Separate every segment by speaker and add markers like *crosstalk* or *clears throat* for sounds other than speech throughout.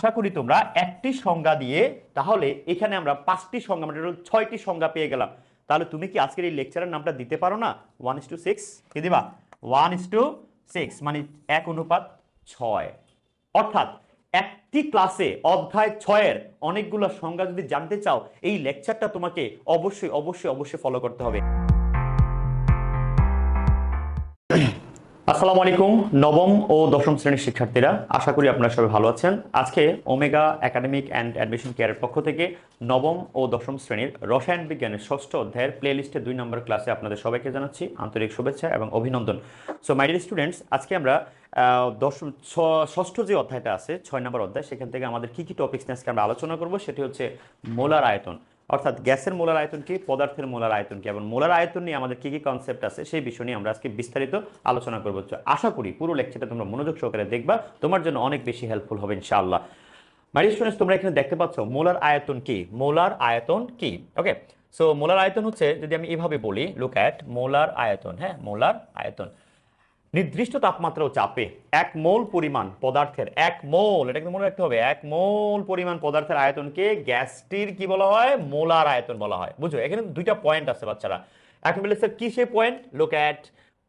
Speaker 1: আশা করি তোমরা একটি সংজ্ঞা দিয়ে তাহলে এখানে আমরা পাঁচটি সংজ্ঞা মানে ছয়টি সংজ্ঞা পেয়ে গেলাম। তাহলে তুমি কি আজকের এই লেকচারের নামটা দিতে পারো না? ওয়ান ইস টু সিক্স কি দিবা? ওয়ান ইস টু সিক্স মানে এক অনুপাত ছয়। অর্থাৎ একটি ক্লাসে অধ্যায় ছয়ের অনেকগুলো সংজ্ঞা যদি জানতে চাও, এই লেকচারটা তোমাকে অবশ্যই অবশ্যই অবশ্যই ফলো করতে হবে। আসসালামু আলাইকুম, নবম ও দশম শ্রেণির শিক্ষার্থীরা, আশা করি আপনারা সবাই ভালো আছেন। আজকে ওমেগা একাডেমিক অ্যান্ড অ্যাডমিশন কেয়ারের পক্ষ থেকে নবম ও দশম শ্রেণির রসায়ন বিজ্ঞানের ষষ্ঠ অধ্যায়ের প্লে লিস্টে দুই নম্বর ক্লাসে আপনাদের সবাইকে জানাচ্ছি আন্তরিক শুভেচ্ছা এবং অভিনন্দন। সো মাই ডিয়ার স্টুডেন্টস আজকে আমরা দশম ষষ্ঠ যে অধ্যায়টা আছে, ছয় নম্বর অধ্যায়, সেখান থেকে আমাদের কি কি টপিক্স নিয়ে আজকে আমরা আলোচনা করব, সেটি হচ্ছে মোলার আয়তন। অর্থাৎ গ্যাসের মোলার আয়তন কি, পদার্থের মোলার আয়তন কি? এবং মোলার আয়তন নিয়ে আমাদের কি কি কনসেপ্ট আছে, সেই বিষয় নিয়ে আমরা আজকে বিস্তারিত আলোচনা করব। আশা করি পুরো লেকচারটা তোমরা মনোযোগ সহকারে দেখবা, তোমার জন্য অনেক বেশি হেল্পফুল হবে ইনশাআল্লাহ। মাই স্টুডেন্টস তোমরা এখানে দেখতে পাচ্ছ মোলার আয়তন কি? মোলার আয়তন কি? ওকে সো মোলার আয়তন হচ্ছে যদি আমি এভাবে বলি লুক অ্যাট মোলার আয়তন হ্যাঁ মোলার আয়তন। নির্দিষ্ট তাপমাত্রা ও চাপে। এক মোল পরিমাণ পদার্থের, এক মোল এটা কিন্তু মনে রাখতে হবে, এক মোল পরিমাণ পদার্থের আয়তনকে গ্যাসটির কি বলা হয়? মোলার আয়তন বলা হয়। বুঝো এখানে দুইটা পয়েন্ট আছে বাচ্চারা। এখন বলে স্যার কি সেই পয়েন্ট লুক অ্যাট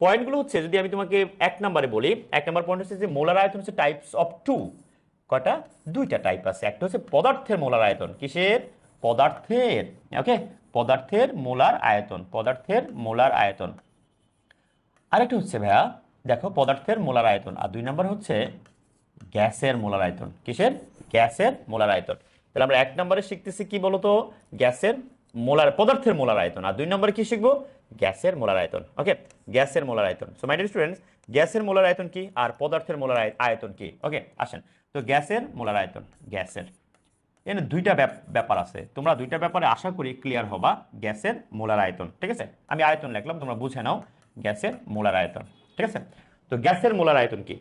Speaker 1: পয়েন্টগুলো হচ্ছে, যদি আমি তোমাকে এক নম্বরে বলি, এক নম্বর পয়েন্ট হচ্ছে যে মোলার আয়তন হচ্ছে টাইপস অফ টু কয়টা? দুইটা টাইপ আছে। একটা হচ্ছে পদার্থের মোলার আয়তন। কিসের? পদার্থের। ওকে পদার্থের মোলার আয়তন। পদার্থের মোলার আয়তন। আরেকটা হচ্ছে ভাইয়া দেখো, পদার্থের মোলার আয়তন। আর দুই নম্বর হচ্ছে গ্যাসের মোলার আয়তন। কিসের? গ্যাসের মোলার আয়তন। তাহলে আমরা এক নম্বরে শিখতেছি কি বলতো? গ্যাসের মোলার, পদার্থের মোলার আয়তন। আর দুই নম্বরে কি শিখব? গ্যাসের মোলার আয়তন। ওকে? গ্যাসের মোলার আয়তন। সো মাই স্টুডেন্টস গ্যাসের মোলার আয়তন কি? আর পদার্থের মোলার আয়- আয়তন কি? ওকে, আসেন। তো গ্যাসের মোলার আয়তন, গ্যাসের। এখানে দুইটা ব্যাপার আছে। তোমরা দুইটা ব্যাপারে আশা করি ক্লিয়ার হবা। গ্যাসের মোলার আয়তন। ঠিক আছে? আমি আয়তন লিখলাম, তোমরা বুঝে নাও। গ্যাসের মোলার আয়তন। ঠিক আছে? তো গ্যাসের মোলার আয়তন কি?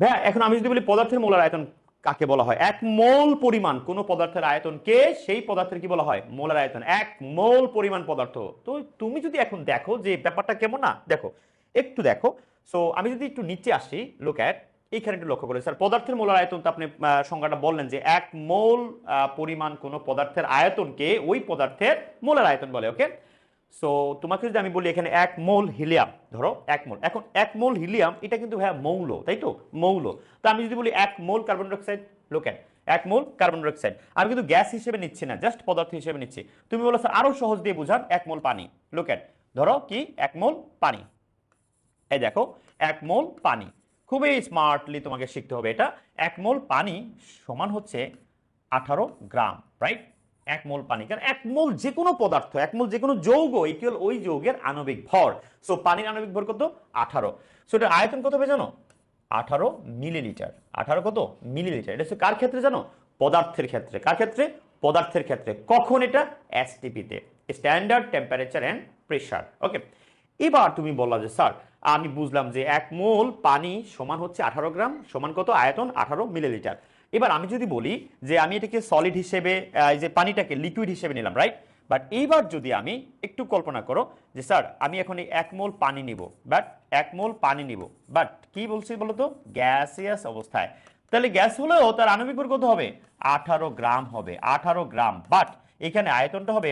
Speaker 1: ভাইয়া, এখন আমি যদি বলি পদার্থের মোলার আয়তন কাকে বলা হয়? এক মোল পরিমাণ কোন পদার্থের আয়তন কে, সেই পদার্থের কি বলা হয়? মোলার আয়তন। এক মোল পরিমাণ পদার্থ। তো তুমি যদি এখন দেখো যে ব্যাপারটা কেমন না, দেখো, একটু দেখো। সো আমি যদি একটু নিচে আসি লুক অ্যাট এইখানে একটু লক্ষ্য করে। স্যার পদার্থের মোলার আয়তন তো আপনি সংজ্ঞাটা বললেন যে এক মোল পরিমাণ কোনো পদার্থের আয়তনকে ওই পদার্থের মোলার আয়তন বলে ওকে সো তোমাকে যদি আমি বলি এখানে এক মোল হিলিয়াম, ধরো এক মোল। এখন এক মোল হিলিয়াম, এটা কিন্তু হ্যাঁ মৌল, তাই তো? মৌল। তো আমি যদি বলি এক মোল কার্বন ডাইঅক্সাইড লোকেন এক মোল কার্বন ডাইঅক্সাইড। আমি কিন্তু গ্যাস হিসেবে নিচ্ছি না জাস্ট পদার্থ হিসেবে নিচ্ছি। তুমি বলো স্যার আরও সহজ দিয়ে বুঝান, এক মোল পানি। লোকেন ধরো কি, এক মোল পানি। এই দেখো, এক মোল পানি। খুবই স্মার্টলি তোমাকে শিখতে হবে এটা। এক মোল পানি সমান হচ্ছে আঠারো গ্রাম রাইট এক মোল পানি। কারণ এক মোল যে কোনো পদার্থ, এক মোল যে কোনো যৌগ ইকুয়াল ওই যৌগের আণবিক ভর। সো পানির আণবিক ভর কত? আঠারো। সো এটার আয়তন কত হবে জানো? আঠারো মিলিলিটার আঠারো কত? মিলিলিটার এটা কার ক্ষেত্রে জানো? পদার্থের ক্ষেত্রে। কার ক্ষেত্রে? পদার্থের ক্ষেত্রে। কখন এটা? এসটিপিতে standard temperature and pressure okay এবার তুমি বললা যে, স্যার, আমি বুঝলাম যে এক মোল পানি সমান হচ্ছে আঠারো গ্রাম, সমান কত? আয়তন আঠারো মিলিলিটার এবার আমি যদি বলি যে আমি এটাকে সলিড হিসেবে এই যে পানিটাকে লিকুইড হিসেবে নিলাম রাইট বাট এইবার যদি আমি একটু কল্পনা করো যে, স্যার, আমি এখন এই এক মোল পানি নিব বাট এক মোল পানি নিব বাট কি বলছি বলতো? গ্যাসিয়াস অবস্থায়। তাহলে গ্যাস হলেও তার আণবিক ভর কত হবে? আঠারো গ্রাম হবে, আঠারো গ্রাম। বাট এখানে আয়তনটা হবে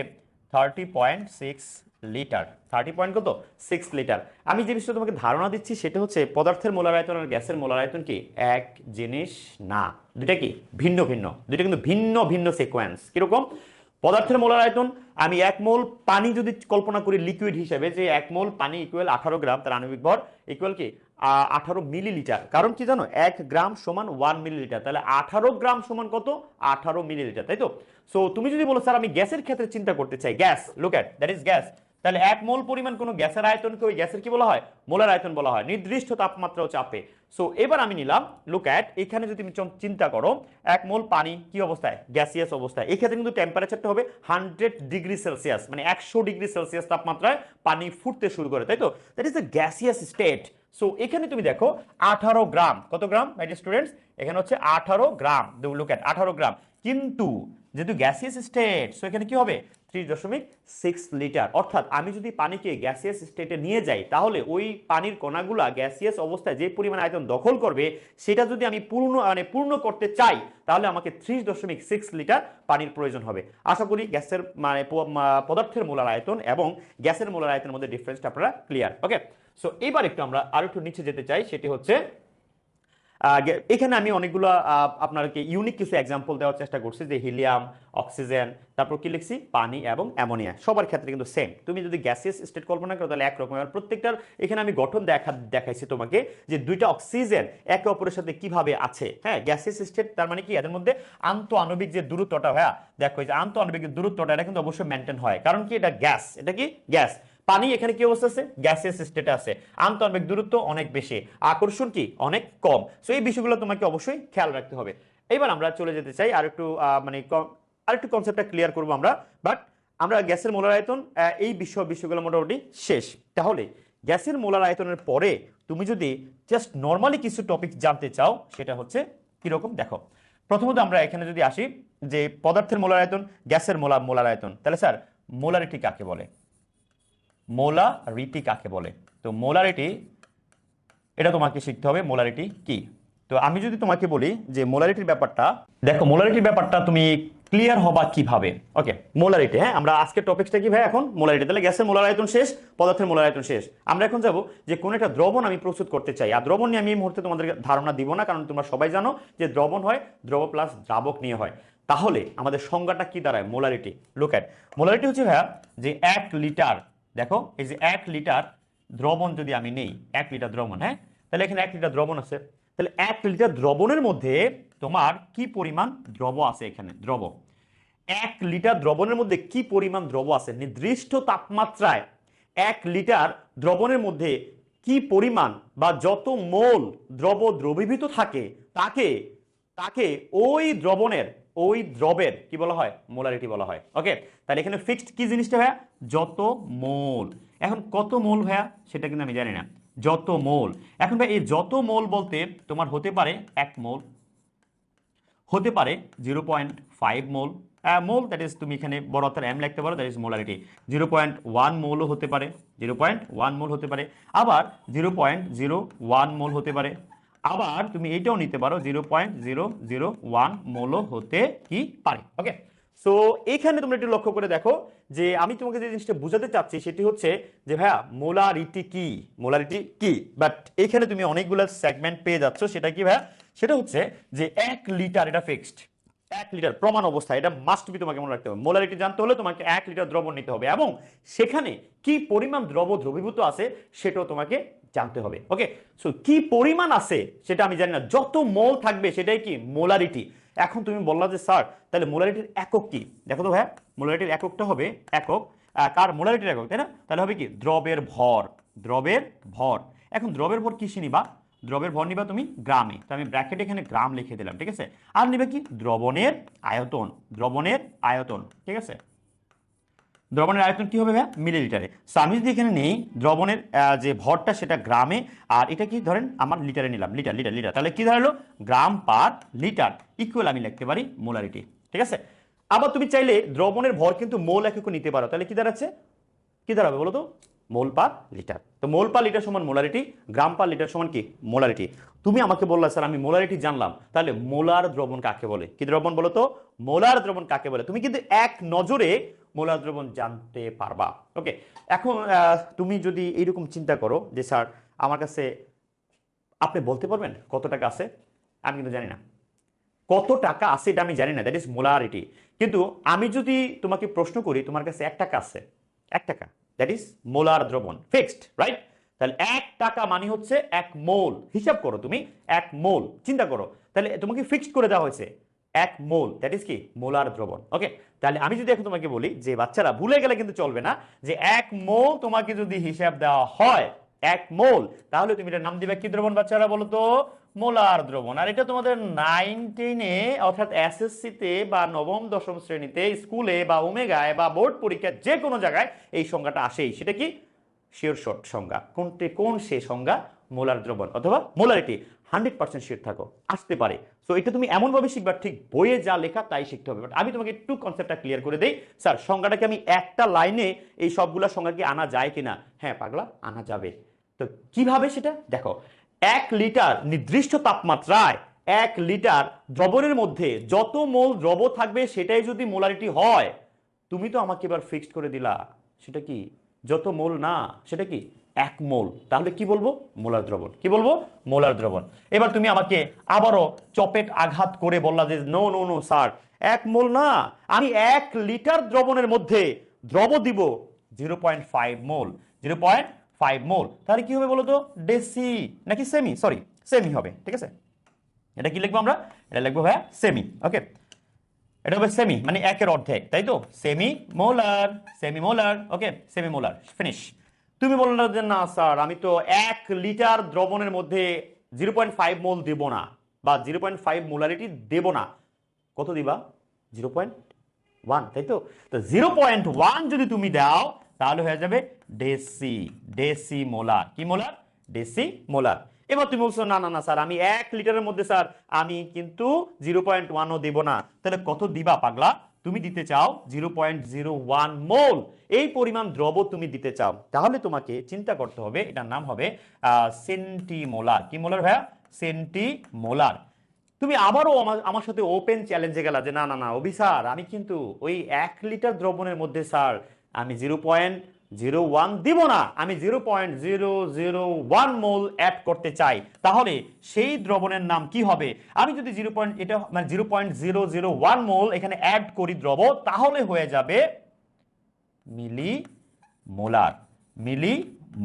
Speaker 1: thirty point six litre. Thirty point কত? Six litre. আমি যে বিষয়ে তোমাকে ধারণা দিচ্ছি, সেটা হচ্ছে পদার্থের মোলার আয়তন আর গ্যাসের মোলার আয়তন কি? এক জিনিস না। দুইটা কি? ভিন্ন ভিন্ন। দুইটা কিন্তু ভিন্ন ভিন্ন সিকোয়েন্স কীরকম? পদার্থের মোলার আয়তন, আমি এক মোল পানি যদি কল্পনা করি লিকুইড হিসেবে, যে এক মোল পানি ইকুয়াল আঠারো গ্রাম, তার আণবিক ভর ইকুয়াল কি? আঠারো মিলিলিটার কারণ কি জানো? এক গ্রাম সমান ওয়ান মিলিলিটার তাহলে আঠারো গ্রাম সমান কত? আঠারো মিলিলিটার তাই তো? সো তুমি যদি বলো, স্যার, আমি গ্যাসের ক্ষেত্রে চিন্তা করতে চাই। Gas look at that is gas তাহলে এক মোল পরিমাণ কোনো গ্যাসের আয়তনকে ওই গ্যাসের কি বলা হয়? মোলার আয়তন বলা হয়। নির্দিষ্ট তাপমাত্রা ও চাপে। সো এবার আমি নিলাম লুক অ্যাট এখানে যদি তুমি চিন্তা করো, এক মোল পানি কি অবস্থায়? গ্যাসিয়াস অবস্থায়। এক্ষেত্রে কিন্তু টেম্পারেচারটা হবে হান্ড্রেড ডিগ্রি সেলসিয়াস মানে একশো ডিগ্রি সেলসিয়াস তাপমাত্রায় পানি ফুটতে শুরু করে তাই তো that is a gaseous state so এখানে তুমি দেখো, আঠারো গ্রাম। কত গ্রাম মাই স্টুডেন্টস এখানে হচ্ছে আঠারো গ্রাম। লুক অ্যাট আঠারো গ্রাম। কিন্তু যেহেতু গ্যাসিয়াস স্টেট সো এখানে কি হবে? ত্রিশ দশমিক সিক্স লিটার অর্থাৎ আমি যদি পানিকে গ্যাসিয়াস স্টেটে নিয়ে যাই, তাহলে ওই পানির কণাগুলা গ্যাসিয়াস অবস্থায় যে পরিমাণ আয়তন দখল করবে, সেটা যদি আমি পূর্ণ মানে পূর্ণ করতে চাই, তাহলে আমাকে ত্রিশ দশমিক সিক্স লিটার পানির প্রয়োজন হবে। আশা করি গ্যাসের মানে পদার্থের মোলার আয়তন এবং গ্যাসের মোলার আয়তনের মধ্যে ডিফারেন্সটা আপনারা ক্লিয়ার ওকে সো এবার একটু আমরা আরও একটু নিচে যেতে চাই, সেটি হচ্ছে এখানে আমি অনেকগুলো আপনাকে ইউনিক কিছু এক্সাম্পল দেওয়ার চেষ্টা করছি, যে হিলিয়াম অক্সিজেন তারপর কি লিখছি? পানি এবং অ্যামোনিয়া সবার ক্ষেত্রে কিন্তু সেম তুমি যদি গ্যাসিয়াস স্টেট কল্পনা করো, তাহলে একরকম আর প্রত্যেকটার এখানে আমি গঠন দেখা দেখাইছি তোমাকে, যে দুইটা অক্সিজেন একে অপরের সাথে কীভাবে আছে। হ্যাঁ গ্যাসিয়াস স্টেট তার মানে কি? এদের মধ্যে আন্ত আণবিক যে দূরত্বটা হ্যাঁ দেখো যে আন্ত আণবিক দূরত্বটা, এটা কিন্তু অবশ্যই মেনটেন হয়। কারণ কি? এটা গ্যাস এটা কি? গ্যাস পানি এখানে কি অবস্থা আছে? গ্যাসিয়াস স্টেটে আছে। আন্তঃআণবিক দূরত্ব, অনেক বেশি। আকর্ষণ কি? অনেক কম। সো এই বিষয়গুলো তোমাকে অবশ্যই খেয়াল রাখতে হবে। এবার আমরা চলে যেতে চাই, আর একটু মানে ক- আরেকটু কনসেপ্টটা ক্লিয়ার করব আমরা। বাট আমরা গ্যাসের মোলার আয়তন এই বিষয়, বিষয়গুলো মোটামুটি শেষ। তাহলে, গ্যাসের মোলার আয়তনের পরে তুমি যদি জাস্ট নর্মালি কিছু টপিক জানতে চাও, সেটা হচ্ছে কীরকম? দেখো, প্রথমত আমরা এখানে যদি আসি যে পদার্থের মোলার আয়তন, গ্যাসের মোলা, মোলার আয়তন। তাহলে স্যার মোলারিটি কাকে বলে? মোলারিটি কাকে বলে? তো মোলারিটি, এটা তোমাকে শিখতে হবে, মোলারিটি কি? তো আমি যদি তোমাকে বলি যে মোলারিটির ব্যাপারটা, দেখো মোলারিটির ব্যাপারটা তুমি ক্লিয়ার হবা কীভাবে? ওকে মোলারিটি হ্যাঁ? আমরা আজকের টপিকটা কি ভাই এখন? মোলারিটি। তাহলে গ্যাসের মোলার আয়তন শেষ, পদার্থের মোলার আয়তন শেষ। আমরা এখন যাব যে কোন একটা দ্রবণ আমি প্রস্তুত করতে চাই। আর দ্রবণ নিয়ে আমি এই মুহূর্তে তোমাদের ধারণা দিব না, কারণ তোমরা সবাই জানো যে দ্রবণ হয়, দ্রব প্লাস দ্রাবক নিয়ে হয়। তাহলে আমাদের সংজ্ঞাটা কি দাঁড়ায়? মোলারিটি। লুক অ্যাট মোলারিটি হচ্ছে ভাইয়া যে এক লিটার দেখো, এই যে এক লিটার দ্রবণ যদি আমি নেই, এক লিটার দ্রবণ হ্যাঁ? তাহলে এখানে এক লিটার দ্রবণ আছে। তাহলে এক লিটার দ্রবণের মধ্যে তোমার কি পরিমাণ দ্রব আছে এখানে? দ্রব। এক লিটার দ্রবণের মধ্যে কি পরিমাণ দ্রব আছে? নির্দিষ্ট তাপমাত্রায় এক লিটার দ্রবণের মধ্যে কি পরিমাণ বা যত মোল দ্রব দ্রবীভূত থাকে, তাকে তাকে ওই দ্রবণের ওই দ্রবের কি বলা হয়? মোলারিটি বলা হয়। ওকে তাহলে এখানে ফিক্সড কি জিনিসটা ভাইয়া? যত মোল। এখন কত মোল ভাইয়া? সেটা কিন্তু আমি জানি না। যত মোল। এখন ভাই এই যত মোল বলতে তোমার হতে পারে এক মোল। হতে পারে zero point five mole. Mole that is তুমি এখানে বড় অর্থাৎ এম লিখতে পারো that is molarity. Zero point one মোলও হতে পারে। জিরো পয়েন্ট ওয়ান মোল হতে পারে। আবার zero point zero one mole হতে পারে। আবার তুমি এটাও নিতে পারো zero point zero zero one মোলও হতে কি পারে ওকে সো এখানে তোমরা একটু লক্ষ্য করে দেখো যে আমি তোমাকে যে জিনিসটা বোঝাতে চাচ্ছি সেটি হচ্ছে যে, ভাইয়া, মোলারিটি কি? মোলারিটি কি? বাট এখানে তুমি অনেকগুলো সেগমেন্ট পেয়ে যাচ্ছ, সেটা কি, ভাইয়া? সেটা হচ্ছে যে এক লিটার এটা ফিক্সড এক লিটার প্রমাণ অবস্থা এটা মাস্ট বি তোমাকে মনে রাখতে হবে। মোলারিটি জানতে হলে তোমাকে এক লিটার দ্রবণ নিতে হবে এবং সেখানে কি পরিমাণ দ্রব দ্রবীভূত আছে সেটাও তোমাকে জানতে হবে। ওকে সো কি পরিমাণ আছে সেটা আমি জানি না। যত মোল থাকবে সেটাই কি? মোলারিটি। এখন তুমি বললা যে, স্যার, তাহলে মোলারিটির একক কি? দেখো তো ভাইয়া, মোলারিটির এককটা হবে একক কার? মোলারিটির একক, তাই না? তাহলে হবে কি? দ্রবের ভর। দ্রবের ভর। এখন দ্রবের ভর কিসে নিবা? দ্রবের ভর নিবা তুমি গ্রামে। তো আমি ব্র্যাকেটে এখানে গ্রাম লিখে দিলাম, ঠিক আছে? আর নিবে কি? দ্রবণের আয়তন। দ্রবণের আয়তন, ঠিক আছে? দ্রবণের আয়তন কি হবে ভাইয়া? মিলিলিটারে। সো আমি যদি এখানে নেই, দ্রবণের যে ভরটা সেটা গ্রামে, আর এটা কি ধরেন আমার লিটারে নিলাম, লিটার লিটার লিটার। তাহলে কি দাঁড়াল গ্রাম পার লিটার ইকুয়াল আমি লিখতে পারি মোলারিটি ঠিক আছে? আবার তুমি চাইলে দ্রবণের ভর কিন্তু মোল এক নিতে পারো, তাহলে কি দাঁড়াচ্ছে? কি দাঁড়াবে বলো তো? Mole per litre. তো মোল পার লিটার সমান মোলারিটি গ্রাম পার লিটার সমান কি? মোলারিটি। তুমি আমাকে বললা, স্যার, আমি মোলারিটি জানলাম। তাহলে মোলার দ্রবণ কাকে বলে? কি দ্রবণ বলো তো? মোলার দ্রবণ কাকে বলে? তুমি কিন্তু এক নজরে মোলার দ্রবণ জানতে পারবা। ওকে এখন তুমি যদি এইরকম চিন্তা করো যে, স্যার, আমার কাছে আপনি বলতে পারবেন কত টাকা আছে? আমি কিন্তু জানি না। কত টাকা আছে এটা আমি জানি না দ্যাট ইজ মোলারিটি। কিন্তু আমি যদি তোমাকে প্রশ্ন করি, তোমার কাছে এক টাকা আছে? এক টাকা। দ্যাট ইজ মোলার দ্রবণ ফিক্সড রাইট তাহলে এক টাকা মানে হচ্ছে এক মোল। হিসাব করো তুমি, এক মোল। চিন্তা করো, তাহলে তোমাকে ফিক্সড করে দেওয়া হয়েছে, এক মোল। দ্যাট ইজ কি? মোলার দ্রবণ। ওকে তাহলে আমি যদি এখন তোমাকে বলি যে বাচ্চারা ভুলে গেলে কিন্তু চলবে না, যে এক মোল তোমাকে যদি হিসাব দেওয়া হয়, এক মোল, তাহলে তুমি এটার নাম দিবে কি দ্রবণ বাচ্চারা বলো তো মোলার দ্রবণ। আর এটা তোমাদের নাইন টেনে অর্থাৎ এসএসসিতে বা নবম, দশম শ্রেণীতে, স্কুলে বা ওমেগায় বা বোর্ড পরীক্ষা যে কোনো জায়গায় এই সংজ্ঞাটা আসেই। সেটা কি? শিওর শর্ট সংজ্ঞা। কোনটি কোন সে সংজ্ঞা? মোলার দ্রবণ অথবা মোলারিটি। হান্ড্রেড পার্সেন্ট শিওর থাকো। আসতে পারে। সো এটা তুমি এমনভাবে শিখবা, ঠিক বইয়ে যা লেখা তাই শিখতে হবে। বাট আমি তোমাকে একটু কনসেপ্টটা ক্লিয়ার করে দেই। স্যার সংজ্ঞাটাকে আমি একটা লাইনে এই সবগুলা সংজ্ঞা কি আনা যায় কিনা? হ্যাঁ পাগলা, আনা যাবে। তো কীভাবে সেটা? দেখো এক লিটার নির্দিষ্ট তাপমাত্রায় এক লিটার দ্রবণের মধ্যে যত মোল দ্রব থাকবে সেটাই যদি মোলারিটি হয়, তুমি তো আমাকে এবার ফিক্সড করে দিলা। সেটা কি? যত মোল না, সেটা কি? এক মোল। তাহলে কি বলব? মোলার দ্রবণ। কি বলব? মোলার দ্রবণ। এবার তুমি আমাকে আবারও চপেট আঘাত করে বললা যে নো নো নো স্যার এক মোল না। আমি এক লিটার দ্রবণের মধ্যে দ্রব দিব zero point five mole. Zero point five mole তাহলে কি হবে বলো তো ডেসি নাকি সেমি সরি সেমি হবে, ঠিক আছে? এটা কি লিখব আমরা? এটা লিখব ভাইয়া সেমি ওকে এটা হবে সেমি মানে একের অর্ধেক, তাই তো? Semi molar semi molar okay semi molar finish তুমি বললে যে না, স্যার, আমি তো এক লিটার দ্রবণের মধ্যে জিরো পয়েন্ট ফাইভ মোল দেবো না, বা জিরো পয়েন্ট ফাইভ মোলারিটি দেবো না। কত দিবা? জিরো পয়েন্ট ওয়ান তাই তো? তো জিরো পয়েন্ট ওয়ান যদি তুমি দাও তাহলে হয়ে যাবে ডেসি ডেসি মোলার। কি মোলার? Deci molar. এবার তুমি বলছো, না না না, স্যার, আমি এক লিটারের মধ্যে, স্যার, আমি কিন্তু জিরো পয়েন্ট ওয়ানও দেব না। তাহলে কত দিবা, পাগলা? তুমি দিতে চাও zero point zero one mole. এই পরিমাণ দ্রব তুমি দিতে চাও। তাহলে তোমাকে চিন্তা করতে হবে, এটার নাম হবে সেন্টিমোলার। কি মোলার ভাইয়া? সেন্টিমোলার। তুমি আবারও আমার সাথে ওপেন চ্যালেঞ্জে গেলা যে, না না না, অভি স্যার, আমি কিন্তু ওই এক লিটার দ্রবণের মধ্যে, স্যার আমি জিরো পয়েন্ট জিরো ওয়ান দিব না। আমি zero point zero zero one mole add করতে চাই। তাহলে সেই দ্রবণের নাম কি হবে? আমি যদি জিরো পয়েন্ট, এটা মানে zero point zero zero one mole এখানে অ্যাড করি দ্রব, তাহলে হয়ে যাবে মিলি মোলার মিলি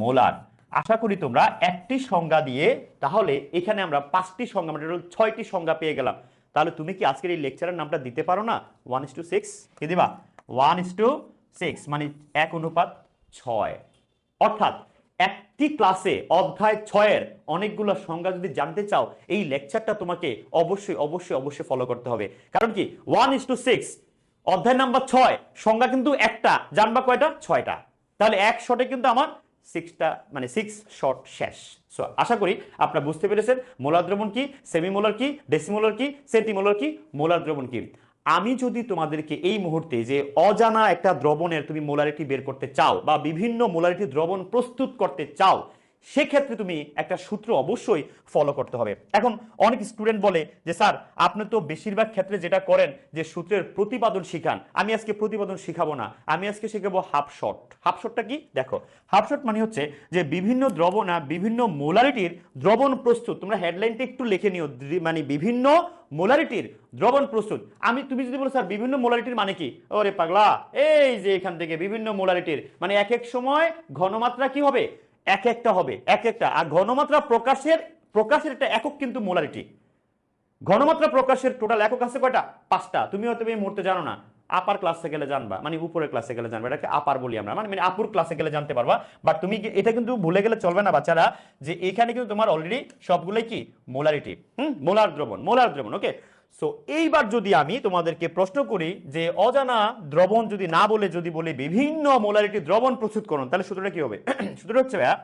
Speaker 1: মোলার আশা করি তোমরা একটি সংজ্ঞা দিয়ে, তাহলে এখানে আমরা পাঁচটি সংজ্ঞা মানে ছয়টি সংজ্ঞা পেয়ে গেলাম। তাহলে তুমি কি আজকের এই লেকচারের নামটা দিতে পারো না? ওয়ান ইস টু সিক্স কি দিবা? ওয়ান ইস টু সিক্স মানে এক অনুপাত ছয়। অর্থাৎ একটি ক্লাসে অধ্যায় ছয়ের অনেকগুলো সংজ্ঞা যদি জানতে চাও, এই লেকচারটা তোমাকে অবশ্যই অবশ্যই অবশ্যই ফলো করতে হবে। কারণ কি? ওয়ান ইস টু সিক্স অধ্যায় নাম্বার ছয়, সংজ্ঞা কিন্তু একটা, জানবা কয়টা? ছয়টা। তাহলে এক শটে কিন্তু আমার সিক্সটা মানে সিক্স শট শেষ। সো আশা করি আপনারা বুঝতে পেরেছেন। মোলার দ্রবণ কি? সেমি মোলার কি? ডেসিমোলার কি? সেন্টিমোলার কি? মোলার দ্রবণ কি? আমি যদি তোমাদেরকে এই মুহূর্তে যে অজানা একটা দ্রবণের তুমি মোলারিটি বের করতে চাও বা বিভিন্ন মোলারিটি দ্রবণ প্রস্তুত করতে চাও সেক্ষেত্রে তুমি একটা সূত্র অবশ্যই ফলো করতে হবে। এখন অনেক স্টুডেন্ট বলে যে, স্যার, আপনি তো বেশিরভাগ ক্ষেত্রে যেটা করেন যে, সূত্রের প্রতিপাদন শিখান। আমি আজকে প্রতিপাদন শিখাবো না। আমি আজকে শিখাবো হাফ শট হাফ শটটা কি? দেখো হাফ শট মানে হচ্ছে যে, বিভিন্ন দ্রবণা বিভিন্ন মোলারিটির দ্রবণ প্রস্তুত। তোমরা হেডলাইনটা একটু লিখে নিও। মানে বিভিন্ন মোলারিটির দ্রবণ প্রস্তুত। আমি, তুমি যদি বলো, স্যার, বিভিন্ন মোলারিটির মানে কি? ওরে পাগলা, এই যে এখান থেকে বিভিন্ন মোলারিটির মানে এক এক সময় ঘনমাত্রা কি হবে? এক একটা হবে এক একটা আর ঘনমাত্রা প্রকাশের প্রকাশের একটা একক কিন্তু মোলারিটি। ঘনমাত্রা প্রকাশের টোটাল একক আছে কয়টা? পাঁচটা। তুমি হয়তো এই মুহূর্তে জানো না আপার ক্লাসে গেলে জানবা মানে উপরের ক্লাসে গেলে জানবা। এটাকে আপার বলি আমরা মানে মানে আপুর ক্লাসে গেলে জানতে পারবা। বাট তুমি এটা কিন্তু ভুলে গেলে চলবে না বাচ্চারা, যে এখানে কিন্তু তোমার অলরেডি সবগুলোই কি? মোলারিটি। হুম? মোলার দ্রবণ মোলার দ্রবণ ওকে সো এইবার যদি আমি তোমাদেরকে প্রশ্ন করি যে অজানা দ্রবণ যদি না বলে, যদি বলি বিভিন্ন মোলারিটি দ্রবণ প্রস্তুত করুন, তাহলে সূত্রটা কি হবে? *clears throat* সূত্রটা হচ্ছে ভাইয়া,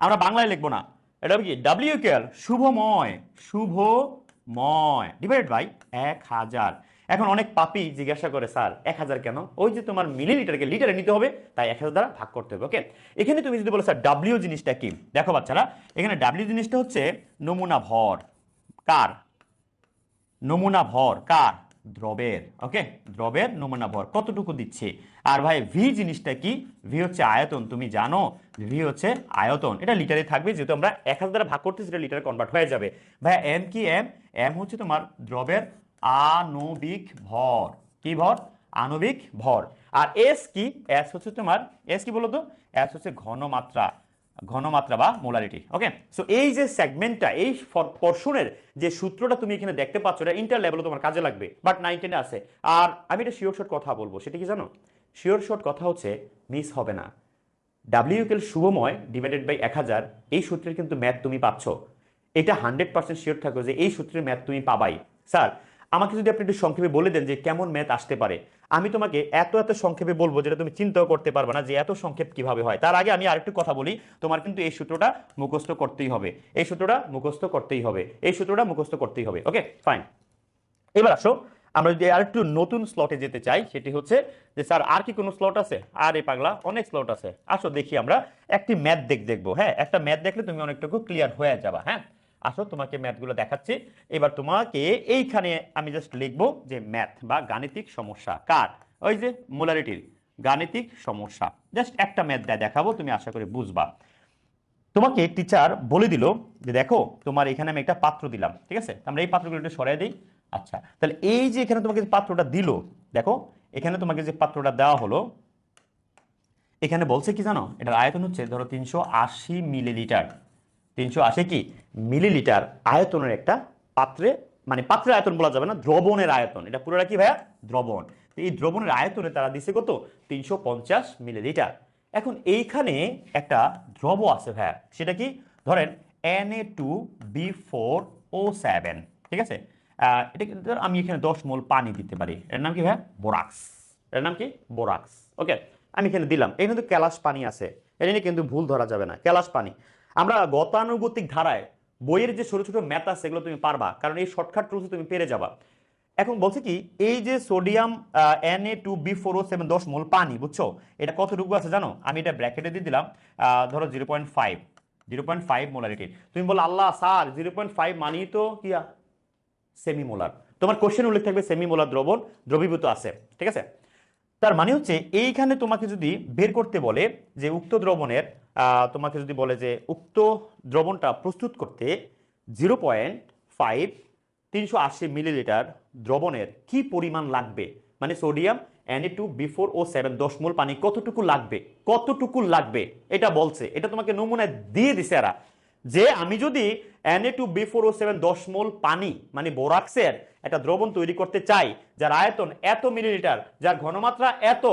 Speaker 1: আমরা বাংলায় লিখব না, এটা হবে কি? ডাব্লিউ কেয়ার শুভময় শুভময় ডিভাইড বাই এক হাজার। এখন অনেক পাপি জিজ্ঞাসা করে, স্যার, এক হাজার কেন? ওই যে তোমার মিলিলিটারকে লিটারে নিতে হবে, তাই এক হাজার দ্বারা ভাগ করতে হবে, ওকে? এখানে তুমি যদি বলো, স্যার ডাব্লিউ জিনিসটা কি? দেখো বাচ্চারা, এখানে ডাব্লিউ জিনিসটা হচ্ছে নমুনা ভর। কার? নমুনা ভর কার? দ্রবের। ওকে? দ্রবের নমুনা ভর। কতটুকু দিচ্ছে? আর ভাই ভি জিনিসটা কি? ভি হচ্ছে আয়তন। তুমি জানো ভি হচ্ছে আয়তন। এটা লিটারে থাকবে, যেহেতু আমরা এক হাজার দ্বারা ভাগ করতে সেটা লিটারে কনভার্ট হয়ে যাবে। ভাই এম কি এম এম হচ্ছে তোমার দ্রবের আণবিক ভর। কি ভর? আণবিক ভর। আর এস কি? এস হচ্ছে তোমার এস কি বলো তো এস হচ্ছে ঘনমাত্রা। ঘনমাত্রা বা মোলারিটি ওকে সো এই যে সেগমেন্টটা এই পর্শনের যে সূত্রটা তুমি এখানে দেখতে পাচ্ছ, এটা ইন্টার লেভেলে তোমার কাজে লাগবে বাট নাইন টেনে আছে। আর আমি এটা শিওর শর্ট কথা বলব, সেটা কি জানো? শিওর শর্ট কথা হচ্ছে মিস হবে না। ডাব্লিউকেল শুভময় ডিভাইডেড বাই এক হাজার, এই সূত্রের কিন্তু ম্যাথ তুমি পাচ্ছ। এটা হান্ড্রেড পার্সেন্ট শিওর থাকো যে এই সূত্রের ম্যাথ তুমি পাবাই। স্যার আমাকে যদি আপনি একটু সংক্ষেপে বলে দেন যে কেমন ম্যাথ আসতে পারে। আমি তোমাকে এত এত সংক্ষেপে বলব যেটা তুমি চিন্তাও করতে পারবে না যে এত সংক্ষেপ কীভাবে হয়। তার আগে আমি আরেকটু কথা বলি, তোমার কিন্তু এই সূত্রটা মুখস্থ করতেই হবে। এই সূত্রটা মুখস্থ করতেই হবে। এই সূত্রটা মুখস্থ করতেই হবে। ওকে ফাইন এবার আসো, আমরা যদি আরেকটু নতুন স্লটে যেতে চাই, সেটি হচ্ছে যে স্যার, আর কি কোনো স্লট আছে? আর এই পাগলা, অনেক স্লট আছে। আসো দেখি আমরা একটি ম্যাথ দেখ, দেখব। হ্যাঁ একটা ম্যাথ দেখলে তুমি অনেকটুকু ক্লিয়ার হয়ে যাবা। হ্যাঁ আসো, তোমাকে ম্যাথগুলো দেখাচ্ছি। এবার তোমাকে এইখানে আমি জাস্ট লিখব যে ম্যাথ বা গাণিতিক সমস্যা কার? ওই যে মোলারিটির, গাণিতিক সমস্যা। জাস্ট একটা ম্যাথ দেয় দেখাবো, তুমি আশা করি বুঝবা। তোমাকে টিচার বলে দিল যে দেখো, তোমার এখানে আমি একটা পাত্র দিলাম, ঠিক আছে? আমরা এই পাত্রগুলো একটু সরাই দিই। আচ্ছা তাহলে এই যে এখানে তোমাকে পাত্রটা দিল, দেখো, এখানে তোমাকে যে পাত্রটা দেওয়া হলো, এখানে বলছে কি জানো? এটার আয়তন হচ্ছে, ধরো তিনশো আশি মিলিলিটার। তিনশো আশি কি মিলিলিটার আয়তনের একটা পাত্রে মানে পাত্রের আয়তন বলা যাবে না, দ্রবণের আয়তন। এটা পুরোটা কি ভাইয়া? দ্রবণ। এই দ্রবণের আয়তনে তারা দিছে কত? তিনশো পঞ্চাশ মিলিলিটার। এখন এইখানে একটা দ্রব আছে ভাইয়া, সেটা কি? ধরেন N A two B four O seven ঠিক আছে? এটা কিন্তু আমি এখানে দশ মোল পানি দিতে পারি। এর নাম কি ভাইয়া? বোরাক্স। এর নাম কি? বোরাক্স। ওকে, আমি এখানে দিলাম। এখানে কিন্তু ক্যালাস পানি আছে। এটা নিয়ে কিন্তু ভুল ধরা যাবে না। ক্যালাস পানি। আমরা গতানুগতিক ধারায় বইয়ের যে ছোট ছোট ম্যাথ আছে, এগুলো তুমি পারবা। কারণ এই শর্টকাট টুলস তুমি পেরে যাবা। এখন বলছে কি, এই যে sodium N A two B four O seven দশ মোল পানি, বুঝছ? এটা কতটুকু আছে জানো? আমি এটা ব্র্যাকেটে দিয়ে দিলাম ধরো zero point five zero point five molarity তুমি বলো আল্লাহ, স্যার জিরো পয়েন্ট ফাইভ মানি তো কিয়া সেমি মোলার তোমার কোশ্চেন উল্লেখ থাকবে সেমি মোলার দ্রবণ দ্রবীভূত আছে। ঠিক আছে? তার মানে হচ্ছে এইখানে তোমাকে যদি বের করতে বলে যে উক্ত দ্রবণের তোমাকে যদি বলে যে উক্ত দ্রবণটা প্রস্তুত করতে জিরো পয়েন্ট ফাইভ তিনশো আশি মিলিলিটার দ্রবণের কি পরিমাণ লাগবে? মানে sodium N two B four O seven দশ মোল পানি কতটুকু লাগবে? কতটুকু লাগবে? এটা বলছে। এটা তোমাকে নমুনায় দিয়ে দিছে এরা। যে আমি যদি N two B four O seven দশ মোল পানি মানে বোরাক্সের একটা দ্রবণ তৈরি করতে চাই, যার আয়তন এত মিলিলিটার, যার ঘনমাত্রা এত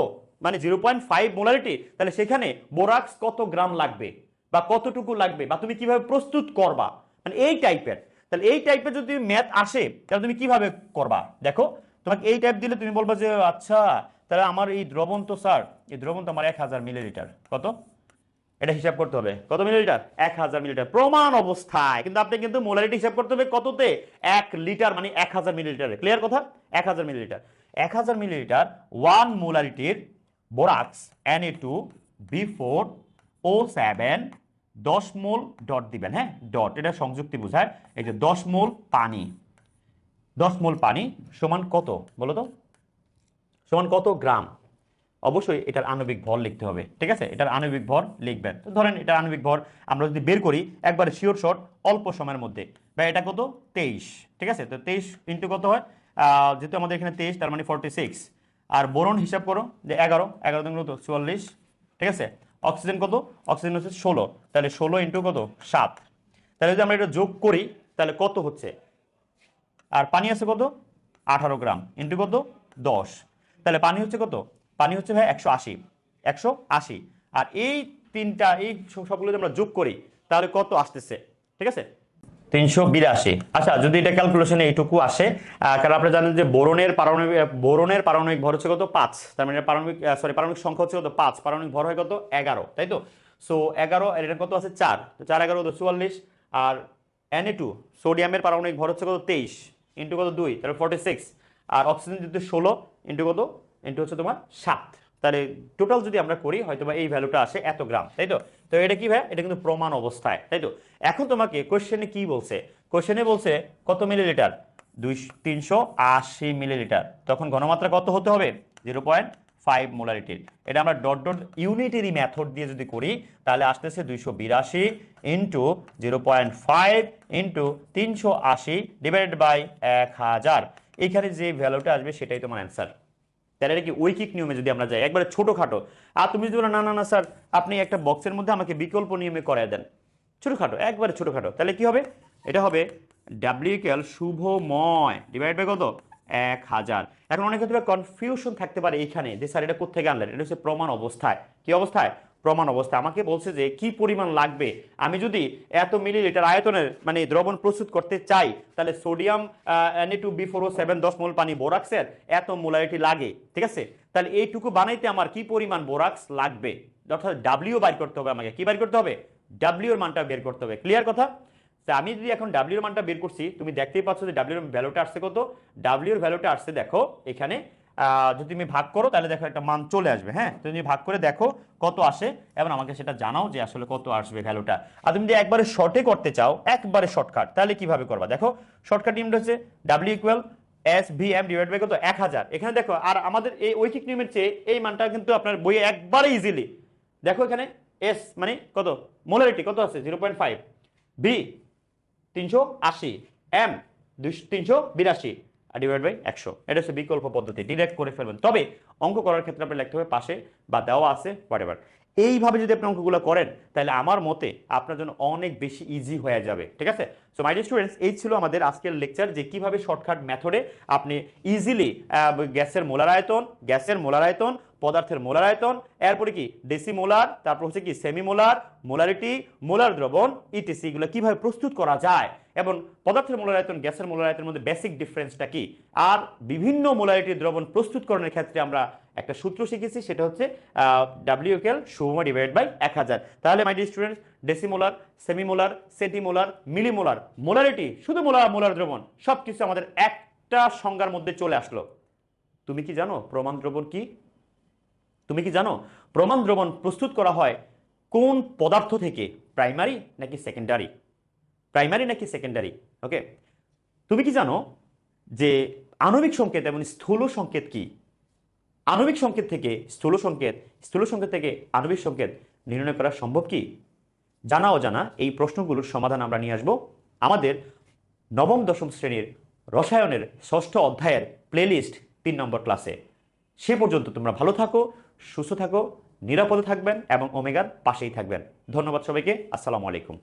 Speaker 1: মানে জিরো পয়েন্ট ফাইভ মোলারিটি, তাহলে সেখানে বোরাক্স কত গ্রাম লাগবে? বা কতটুকু লাগবে? বা তুমি কীভাবে প্রস্তুত করবা? মানে এই টাইপের। তাহলে এই টাইপের যদি ম্যাথ আসে, তাহলে তুমি কীভাবে করবা? দেখো, তোমাকে এই টাইপ দিলে তুমি বলবা যে আচ্ছা তাহলে আমার এই দ্রবণ তো, স্যার, এই দ্রবণ তো আমার এক হাজার মিলিলিটার। কত? এটা হিসাব করতে হবে। কত মিলিলিটার? এক হাজার মিলিলিটার। প্রমাণ অবস্থায়। কিন্তু আপনি কিন্তু মোলারিটি হিসাব করতে হবে কততে? এক লিটার মানে এক হাজার মিলিলিটারে। ক্লিয়ার কথা? এক হাজার মিলিলিটার। এক হাজার millilitre one মোলারিটির borax N A two B four O seven দশ মোল ডট দিবেন হ্যাঁ? ডট এটা সংযুক্তি বোঝায়। এই যে দশ মোল পানি। দশ মোল পানি সমান কত? বলো তো। সমান কত গ্রাম? অবশ্যই এটার আণবিক ভর লিখতে হবে, ঠিক আছে? এটার আণবিক ভর লিখবেন। তো ধরেন এটার আণবিক ভর আমরা যদি বের করি, একবারে শিওর শর্ট অল্প সময়ের মধ্যে। বা এটা কত? তেইশ, ঠিক আছে? তো তেইশ ইন্টু কত হয়? যেহেতু আমাদের এখানে তেইশ, তার মানে ফর্টি সিক্স আর বোরন হিসাব করো, যে এগারো এগারো দিন কত? চুয়াল্লিশ, ঠিক আছে? অক্সিজেন কত? অক্সিজেন হচ্ছে ষোলো। তাহলে ষোলো ইন্টু কত? সাত। তাহলে যদি আমরা এটা যোগ করি, তাহলে কত হচ্ছে? আর পানি আছে কত? আঠারো গ্রাম। ইন্টু কত? দশ। তাহলে পানি হচ্ছে কত? পানি হচ্ছে ভাই একশো আশি একশো আশি। আর এই তিনটা, এই সব- সবগুলো যদি আমরা যোগ করি, তাহলে কত আসতেছে? ঠিক আছে? তিনশো বিরাশি। আচ্ছা যদি এটা ক্যালকুলেশনে এইটুকু আসে কারণ আপনি জানেন যে বোরনের পারমাণবিক বোরনের পারমাণবিক ভর হচ্ছে কত? পাঁচ। তার মানে পারমাণবিক সরি পারমাণবিক সংখ্যা হচ্ছে কত? পাঁচ। পারমাণবিক ভর হয় কত? এগারো, তাই তো? সো এগারো, আর এটা কত আছে? চার। তো চার, এগারো কত চুয়াল্লিশ। আর এন টু সোডিয়ামের পারমাণবিক ভর হচ্ছে কত? তেইশ। ইন্টু কত? দুই তারপর ফর্টি সিক্স আর অক্সিজেন যদি ষোলো ইন্টু কত? ইন্টু হচ্ছে তোমার সাত। তাহলে টোটাল যদি আমরা করি, হয়তো বা এই ভ্যালুটা আসে এত গ্রাম, তাই তো? তো এটা কি ভাই? এটা কিন্তু প্রমাণ অবস্থায়, তাই তো? এখন তোমাকে কোশ্চেনে কি বলছে? কোশ্চেনে বলছে কত মিলিলিটার দুই, তিনশো আশি মিলিলিটার তখন ঘনমাত্রা কত হতে হবে? জিরো পয়েন্ট ফাইভ মোলারিটির এটা আমরা ডট ডট ইউনিটারি মেথড দিয়ে যদি করি, তাহলে আসতেছে দুইশো বিরাশি into zero point five into তিনশো আশি ডিভাইডেড বাই এক হাজার। এখানে যে ভ্যালুটা আসবে, সেটাই তোমার অ্যান্সার তাহলে এটা কি ঐকিক নিয়মে যদি আমরা যাই? একবারে ছোটোখাটো। আর তুমি যদি বলো, না না না, স্যার, আপনি একটা বক্সের মধ্যে আমাকে বিকল্প নিয়মে করায় দেন। ছোটোখাটো, একবারে ছোটোখাটো। তাহলে কি হবে? এটা হবে ডাব্লিউ ইকুয়াল শুভময় ডিভাইড বাই কত? এক হাজার। এখন অনেক ক্ষেত্রে কনফিউশন থাকতে পারে এইখানে যে, স্যার, এটা কোথেকে আনলেন? এটা হচ্ছে প্রমাণ অবস্থায়। কি অবস্থায়? প্রমাণ অবস্থা। আমাকে বলছে যে, কি পরিমাণ লাগবে? আমি যদি এত মিলিলিটার আয়তনের মানে দ্রবণ প্রস্তুত করতে চাই, তাহলে sodium N two B four seven দশ মোল পানি বোরাক্সের এত মোলারিটি লাগে, ঠিক আছে? তাহলে এইটুকু বানাইতে আমার কি পরিমাণ বোরাক্স লাগবে? অর্থাৎ ডাব্লিউ বাইর করতে হবে আমাকে। কি বাইর করতে হবে? ডাব্লিউর মানটা বের করতে হবে। ক্লিয়ার কথা? তা আমি যদি এখন ডাব্লিউ এর মানটা বের করছি, তুমি দেখতেই পাচ্ছ যে ডাব্লিউ এর ভ্যালুটা আসছে কত? ডাব্লিউ এর ভ্যালুটা আসছে, দেখো, এখানে যদি তুমি ভাগ করো, তাহলে দেখো একটা মান চলে আসবে হ্যাঁ? তুমি ভাগ করে দেখো কত আসে, এবং আমাকে সেটা জানাও যে আসলে কত আসবে ভ্যালুটা আর তুমি যদি একবারে শর্টে করতে চাও, একবারে শর্টকাট তাহলে কীভাবে করবা? দেখো শর্টকাট নিয়মটা হচ্ছে W equal S V M divide by কত? এক হাজার। এখানে দেখো, আর আমাদের এই ঐকিক নিয়মের চেয়ে এই মানটা কিন্তু আপনার বইয়ে একবারে ইজিলি দেখো এখানে এস মানে কত? মোলারিটি কত আছে? জিরো পয়েন্ট ফাইভ বি তিনশো আশি। এম দুইশো তিনশো বিরাশি। ডিভাইড বাই একশো। এটা হচ্ছে বিকল্প পদ্ধতি ডিরেক্ট করে ফেলবেন। তবে অঙ্ক করার ক্ষেত্রে আপনি লিখতে হবে পাশে বা দেওয়া আছে হোয়াট এইভাবে যদি আপনি অঙ্কগুলো করেন, তাহলে আমার মতে আপনার জন্য অনেক বেশি ইজি হয়ে যাবে, ঠিক আছে? সো মাই স্টুডেন্টস এই ছিল আমাদের আজকের লেকচার যে কীভাবে শর্টকাট মেথডে আপনি ইজিলি গ্যাসের মোলার আয়তন, গ্যাসের মোলার আয়তন পদার্থের মোলার আয়তন, এরপরে কি ডেসি মোলার তারপর হচ্ছে কি সেমি মোলার মোলারিটি, মোলার দ্রবণ, ইটিসি, এগুলো কীভাবে প্রস্তুত করা যায়? এবং পদার্থের মোলার আয়তন, গ্যাসের মোলার আয়তনের মধ্যে বেসিক ডিফারেন্সটা কি? আর বিভিন্ন মোলারিটির দ্রবণ প্রস্তুতকরণের ক্ষেত্রে আমরা একটা সূত্র শিখেছি, সেটা হচ্ছে ডাব্লিউকেল সুমা ডিভাইড বাই এক হাজার। তাহলে my dear students decimolar, semimolar, centimolar, millimolar, molarity, শুধু মোলার মোলার দ্রবণ সব কিছু আমাদের একটা সংজ্ঞার মধ্যে চলে আসলো। তুমি কি জানো, প্রমাণ দ্রবণ কি? তুমি কি জানো, প্রমাণ দ্রবণ প্রস্তুত করা হয় কোন পদার্থ থেকে প্রাইমারি নাকি সেকেন্ডারি প্রাইমারি নাকি সেকেন্ডারি ওকে তুমি কি জানো যে আণবিক সংকেত এবং স্থূল সংকেত কি? আণবিক সংকেত থেকে স্থূল সংকেত স্থূল সংকেত থেকে আণবিক সংকেত নির্ণয় করা সম্ভব কি? জানা অজানা এই প্রশ্নগুলোর সমাধান আমরা নিয়ে আসব আমাদের নবম, দশম শ্রেণির রসায়নের ষষ্ঠ অধ্যায়ের প্লেলিস্ট তিন নম্বর ক্লাসে সে পর্যন্ত তোমরা ভালো থাকো সুস্থ থাকো নিরাপদে থাকবেন এবং ওমেগার পাশেই থাকবেন। ধন্যবাদ সবাইকে। আসসালামু আলাইকুম।